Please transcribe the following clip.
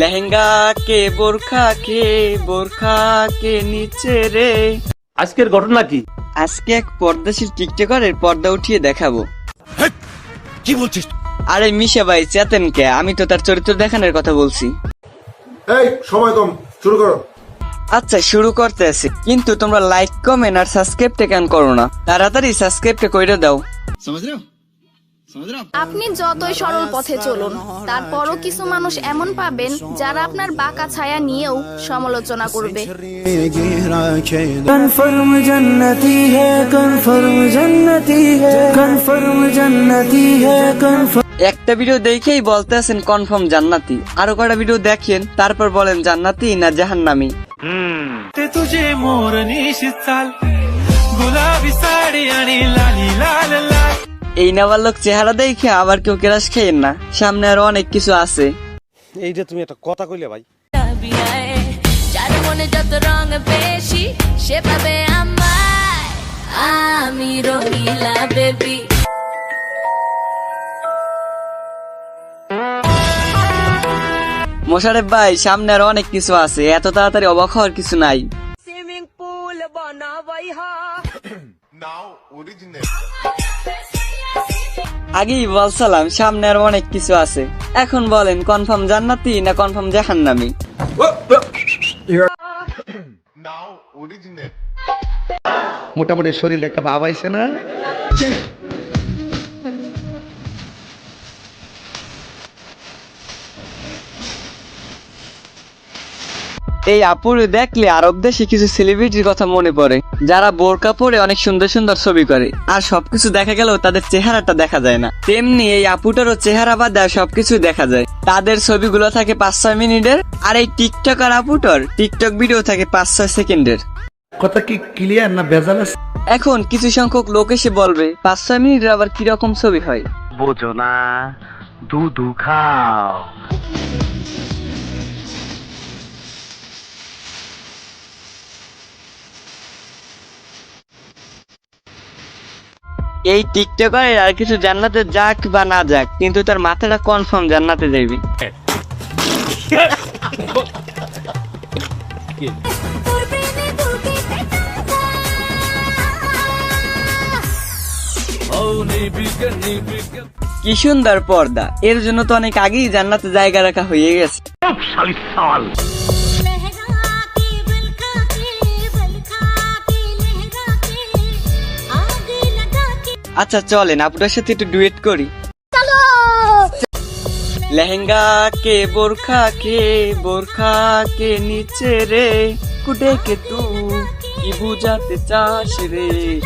লেহেঙ্গা কে বোরখা কে বোরখা কে নিচে রে। আজকের ঘটনা কি? আজকে এক পর্দাশীল টিকটকারের পর্দা উঠিয়ে দেখাবো। কি বলছিস? আরে মিশা ভাই চেতেন কে? আমি তো তার চরিত্র দেখানোর কথা বলছি। এই সময় কম শুরু করো। আচ্ছা শুরু করতে আছে। কিন্তু তোমরা লাইক কমেন্ট আর সাবস্ক্রাইবটা কেন করো না? তাড়াতাড়ি সাবস্ক্রাইবটা কইরে দাও। আপনি যতই সরল পথে চলুন তারপরও কিছু মানুষ এমন পাবেন যারা আপনার বাঁকা ছায়া নিয়েও সমালোচনা করবে। একটা ভিডিও দেখেই বলতে আছেন কনফার্ম জান্নাতি। আরও কটা ভিডিও দেখেন তারপর বলেন জান্নাতি না জাহান্নামি। hmm. তুঝে মোর নিশাল গুলাবি শাড়ি আনি এই নেওয়ার লোক চেহারা দেখে আবার কেউ কেরাস খেয়েন না। সামনে আরও অনেক কিছু আছে। এইটা তুমি একটা কথা কইলে ভাই। যার মনে যত রং বেশি সে পাবে আমায়। আমি রঙিলা বেবি। মোশারেফ ভাই সামনে আরও অনেক কিছু আছে। এত তাড়াতাড়ি অবাক হওয়ার কিছু নাই। আগেই বলছিলাম, সামনে আর অনেক কিছু আছে। এখন বলেন কনফার্ম জান্নাতি না কনফার্ম জাহান্নামি? মোটামুটি শরীর একটা ভাব আইছে না? এই আপুর দেখলে আরব দেশে কিছু সেলিব্রিটির কথা মনে পড়ে যারা বোরকা পরে অনেক সুন্দর সুন্দর ছবি করে। আর সবকিছু দেখা গেলেও তাদের চেহারাটা দেখা যায় না। তেমনি এই আপুটারও চেহারা বাদ আর সবকিছু দেখা যায়। তাদের ছবিগুলো থাকে পাঁচ ছয় মিনিটের আর এই টিকটক আর আপুটার টিকটক ভিডিও থাকে পাঁচ ছয় সেকেন্ডের। কথা কি ক্লিয়ার না ভেজাল এখন কিছু সংখ্যক লোক এসে বলবে পাঁচ ছয় মিনিটের আবার কীরকম ছবি হয়? বোঝো না দুধু খাও। এই টিকটকারের আর কিছু জান্নাতে যাক বা না যাক, কিন্তু তার মাথাটা কনফার্ম জান্নাতে যাইবে। কি সুন্দর পর্দা। এর জন্য তো অনেক আগেই জান্নাতে জায়গা রাখা হয়ে গেছে। আচ্ছা চলেন আপনার সাথে একটু ডুয়েট করি। লেহেঙ্গা কে বোরখা কে বোরখা কে নিচে রে? কুটে কে তু কি বুঝাতে চাস রে?